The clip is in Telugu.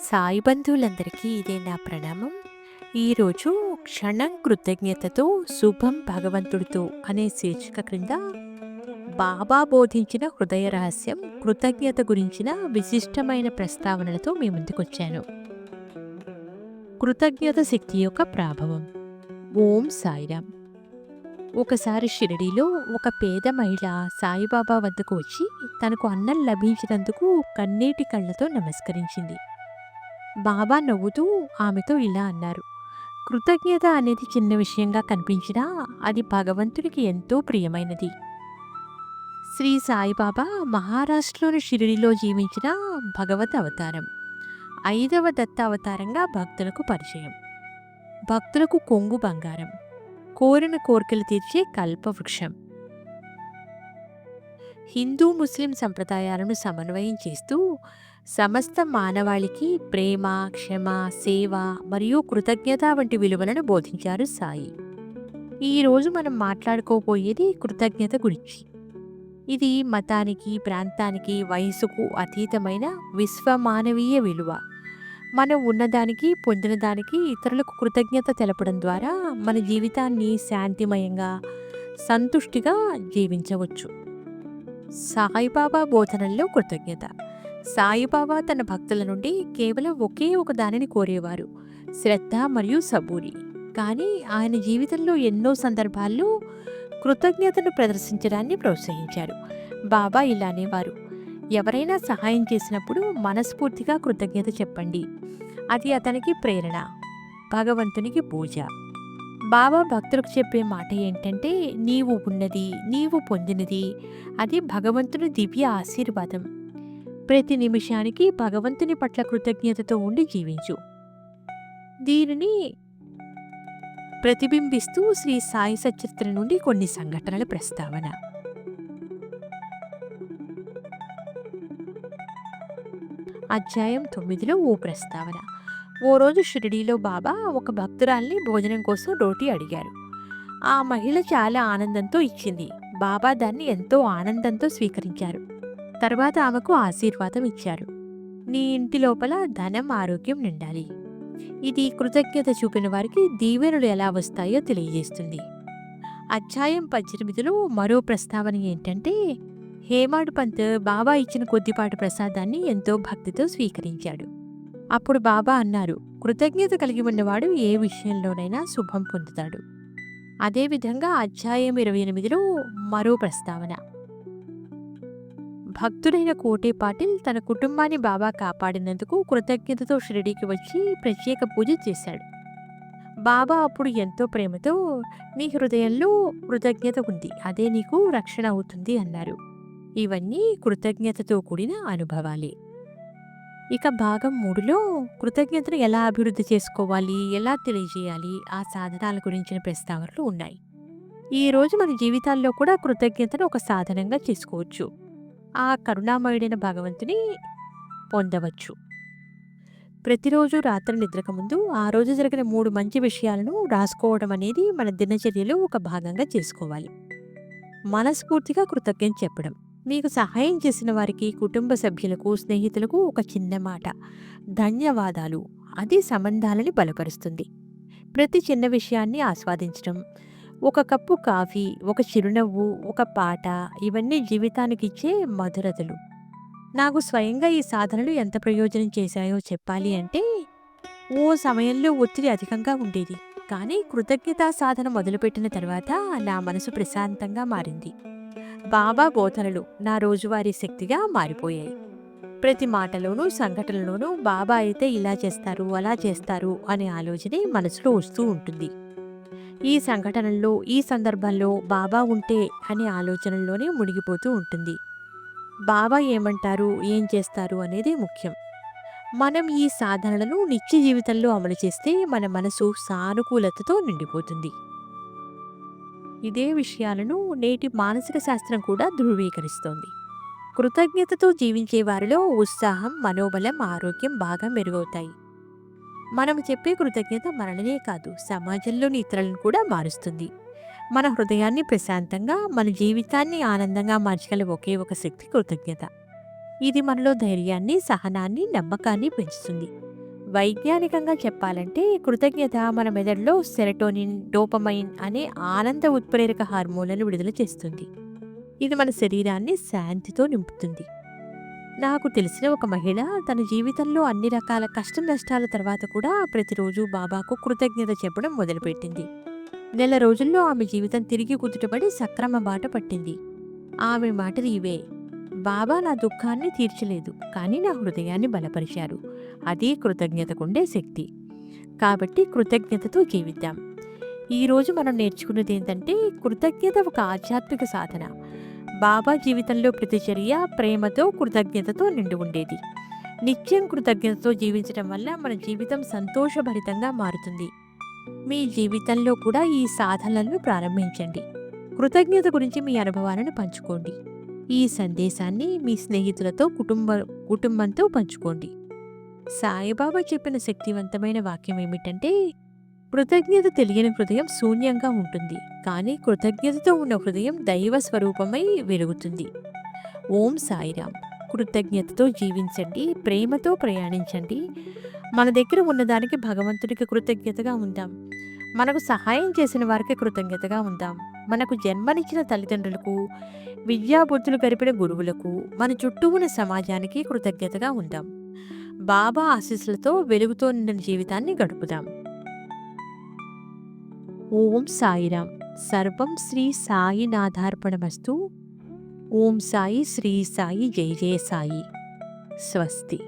సాయి బంధువులందరికీ ఇదే నా ప్రణామం. ఈరోజు క్షణం కృతజ్ఞతతో శుభం భగవంతుడితో అనే శీర్షిక క్రింద బాబా బోధించిన హృదయ రహస్యం కృతజ్ఞత గురించిన విశిష్టమైన ప్రస్తావనలతో మీ ముందుకొచ్చాను. కృతజ్ఞత శక్తి యొక్క ప్రాభవం. ఓం సాయిరామ్. ఒకసారి షిరిడీలో ఒక పేద మహిళ సాయిబాబా వద్దకు వచ్చి తనకు అన్నం లభించినందుకు కన్నీటి కళ్ళతో నమస్కరించింది. బాబా నవ్వుతూ ఆమెతో ఇలా అన్నారు. కృతజ్ఞత అనేది చిన్న విషయంగా కనిపించినా అది భగవంతుడికి ఎంతో ప్రియమైనది. శ్రీ సాయిబాబా మహారాష్ట్రలోని షిరిడిలో జీవించిన భగవత్ అవతారం. ఐదవ దత్త అవతారంగా భక్తులకు పరిచయం. భక్తులకు కొంగు బంగారం. కోరిన కోరికలు తీర్చే కల్పవృక్షం. హిందూ ముస్లిం సంప్రదాయాలను సమన్వయం చేస్తూ సమస్త మానవాళికి ప్రేమ క్షమ సేవ మరియు కృతజ్ఞత వంటి విలువలను బోధించారు సాయి. ఈరోజు మనం మాట్లాడుకోబోయేది కృతజ్ఞత గురించి. ఇది మతానికి ప్రాంతానికి వయసుకు అతీతమైన విశ్వమానవీయ విలువ. మనం ఉన్నదానికి పొందిన దానికి ఇతరులకు కృతజ్ఞత తెలపడం ద్వారా మన జీవితాన్ని శాంతిమయంగా సంతుష్టిగా జీవించవచ్చు. సాయిబాబా బోధనల్లో కృతజ్ఞత. సాయిబాబా తన భక్తుల నుండి కేవలం ఒకే ఒక దానిని కోరేవారు శ్రద్ధ మరియు సబూరి. కానీ ఆయన జీవితంలో ఎన్నో సందర్భాల్లో కృతజ్ఞతను ప్రదర్శించడాన్ని ప్రోత్సహించారు. బాబా ఇలా అనేవారు ఎవరైనా సహాయం చేసినప్పుడు మనస్ఫూర్తిగా కృతజ్ఞత చెప్పండి. అది అతనికి ప్రేరణ భగవంతునికి పూజ. బాబా భక్తులకు చెప్పే మాట ఏంటంటే నీవు ఉన్నది నీవు పొందినది అది భగవంతుని దివ్య ఆశీర్వాదం. ప్రతి నిమిషానికి భగవంతుని పట్ల కృతజ్ఞతతో ఉండి జీవించు. దీనిని ప్రతిబింబిస్తూ శ్రీ సాయి సచరిత్ర నుండి కొన్ని సంఘటనల ప్రస్తావన. అధ్యాయం తొమ్మిదిలో ఓ ప్రస్తావన. ఓ రోజు షిరిడీలో బాబా ఒక భక్తురాల్ని భోజనం కోసం రోటీ అడిగారు. ఆ మహిళ చాలా ఆనందంతో ఇచ్చింది. బాబా దాన్ని ఎంతో ఆనందంతో స్వీకరించారు. తర్వాత ఆమెకు ఆశీర్వాదం ఇచ్చారు. నీ ఇంటి లోపల ధనం ఆరోగ్యం నిండాలి. ఇది కృతజ్ఞత చూపిన వారికి దీవెనలు ఎలా వస్తాయో తెలియజేస్తుంది. అధ్యాయం పద్దెనిమిదిలో మరో ప్రస్తావన ఏంటంటే హేమాడు పంత్ బాబా ఇచ్చిన కొద్దిపాటి ప్రసాదాన్ని ఎంతో భక్తితో స్వీకరించాడు. అప్పుడు బాబా అన్నారు కృతజ్ఞత కలిగి ఉన్నవాడు ఏ విషయంలోనైనా శుభం పొందుతాడు. అదేవిధంగా అధ్యాయం ఇరవై ఎనిమిదిలో మరో ప్రస్తావన భక్తుడైన కోటే పాటిల్ తన కుటుంబాన్ని బాబా కాపాడినందుకు కృతజ్ఞతతో షిరిడీకి వచ్చి ప్రత్యేక పూజ చేశాడు. బాబా అప్పుడు ఎంతో ప్రేమతో నీ హృదయంలో కృతజ్ఞత ఉంది అదే నీకు రక్షణ అవుతుంది అన్నారు. ఇవన్నీ కృతజ్ఞతతో కూడిన అనుభవాలే. ఇక భాగం మూడులో కృతజ్ఞతను ఎలా అభివృద్ధి చేసుకోవాలి ఎలా తెలియజేయాలి ఆ సాధనాల గురించిన ప్రస్తావనలు ఉన్నాయి. ఈ రోజు మన జీవితాల్లో కూడా కృతజ్ఞతను ఒక సాధనంగా చేసుకోవచ్చు. ఆ కరుణామయుడైన భగవంతుని పొందవచ్చు. ప్రతిరోజు రాత్రి నిద్రకు ముందు ఆ రోజు జరిగిన మూడు మంచి విషయాలను రాసుకోవడం అనేది మన దినచర్యలో ఒక భాగంగా చేసుకోవాలి. మనస్ఫూర్తిగా కృతజ్ఞత చెప్పడం. మీకు సహాయం చేసిన వారికి కుటుంబ సభ్యులకు స్నేహితులకు ఒక చిన్న మాట. ధన్యవాదాలు. అది సంబంధాలని బలపరుస్తుంది. ప్రతి చిన్న విషయాన్ని ఆస్వాదించడం ఒక కప్పు కాఫీ ఒక చిరునవ్వు ఒక పాట ఇవన్నీ జీవితానికి ఇచ్చే మధురతలు. నాకు స్వయంగా ఈ సాధనలు ఎంత ప్రయోజనం చేశాయో చెప్పాలి అంటే ఓ సమయంలో ఒత్తిడి అధికంగా ఉండేది. కానీ కృతజ్ఞతా సాధన మొదలుపెట్టిన తర్వాత నా మనసు ప్రశాంతంగా మారింది. బాబా బోధనలు నా రోజువారీ శక్తిగా మారిపోయాయి. ప్రతి మాటలోనూ సంఘటనలోనూ బాబా అయితే ఇలా చేస్తారు అలా చేస్తారు అనే ఆలోచనే మనసులో వస్తూ ఉంటుంది. ఈ సంఘటనల్లో ఈ సందర్భంలో బాబా ఉంటే అనే ఆలోచనల్లోనే మునిగిపోతూ ఉంటుంది. బాబా ఏమంటారు ఏం చేస్తారు అనేది ముఖ్యం. మనం ఈ సాధనలను నిత్య జీవితంలో అమలు చేస్తే మన మనసు సానుకూలతతో నిండిపోతుంది. ఇదే విషయాలను నేటి మానసిక శాస్త్రం కూడా ధృవీకరిస్తోంది. కృతజ్ఞతతో జీవించే వారిలో ఉత్సాహం మనోబలం ఆరోగ్యం బాగా మెరుగవుతాయి. మనం చెప్పే కృతజ్ఞత మనలనే కాదు సమాజంలోని ఇతరులను కూడా మారుస్తుంది. మన హృదయాన్ని ప్రశాంతంగా మన జీవితాన్ని ఆనందంగా మార్చగల ఒకే ఒక శక్తి కృతజ్ఞత. ఇది మనలో ధైర్యాన్ని సహనాన్ని నమ్మకాన్ని పెంచుతుంది. వైజ్ఞానికంగా చెప్పాలంటే కృతజ్ఞత మన మెదడులో సెరటోనిన్ డోపమైన్ అనే ఆనంద ఉత్ప్రేరక హార్మోన్లను విడుదల చేస్తుంది. ఇది మన శరీరాన్ని శాంతితో నింపుతుంది. నాకు తెలిసిన ఒక మహిళ తన జీవితంలో అన్ని రకాల కష్ట నష్టాల తర్వాత కూడా ప్రతిరోజు బాబాకు కృతజ్ఞత చెప్పడం మొదలుపెట్టింది. నెల రోజుల్లో ఆమె జీవితం తిరిగి కుదుటపడి సక్రమ బాట పట్టింది. ఆమె మాటలు ఇవే బాబా నా దుఃఖాన్ని తీర్చలేదు కానీ నా హృదయాన్ని బలపరిచారు. అదే కృతజ్ఞతకుండే శక్తి. కాబట్టి కృతజ్ఞతతో జీవిద్దాం. ఈరోజు మనం నేర్చుకున్నది ఏంటంటే కృతజ్ఞత ఒక ఆధ్యాత్మిక సాధన. బాబా జీవితంలో ప్రతిచర్య ప్రేమతో కృతజ్ఞతతో నిండి ఉండేది. నిత్యం కృతజ్ఞతతో జీవించడం వల్ల మన జీవితం సంతోషభరితంగా మారుతుంది. మీ జీవితంలో కూడా ఈ సాధనలను ప్రారంభించండి. కృతజ్ఞత గురించి మీ అనుభవాలను పంచుకోండి. ఈ సందేశాన్ని మీ స్నేహితులతో కుటుంబ కుటుంబంతో పంచుకోండి. సాయిబాబా చెప్పిన శక్తివంతమైన వాక్యం ఏమిటంటే కృతజ్ఞత తెలియని హృదయం శూన్యంగా ఉంటుంది. కానీ కృతజ్ఞతతో ఉన్న హృదయం దైవ స్వరూపమై వెలుగుతుంది. ఓం సాయిరామ్. కృతజ్ఞతతో జీవించండి ప్రేమతో ప్రయాణించండి. మన దగ్గర ఉన్నదానికి భగవంతుడికి కృతజ్ఞతగా ఉందాం. మనకు సహాయం చేసిన వారికి కృతజ్ఞతగా ఉందాం. మనకు జన్మనిచ్చిన తల్లిదండ్రులకు విద్యాబుద్ధులు గడిపిన గురువులకు మన చుట్టూ ఉన్న సమాజానికి కృతజ్ఞతగా ఉందాం. బాబా ఆశీస్సులతో వెలుగుతో నిండిన జీవితాన్ని గడుపుదాం. ఓం సాయిరామ్ సర్వం శ్రీ సాయినాథార్పణమస్తు ఓం సాయి శ్రీ సాయి జై జయ సాయి. స్వస్తి.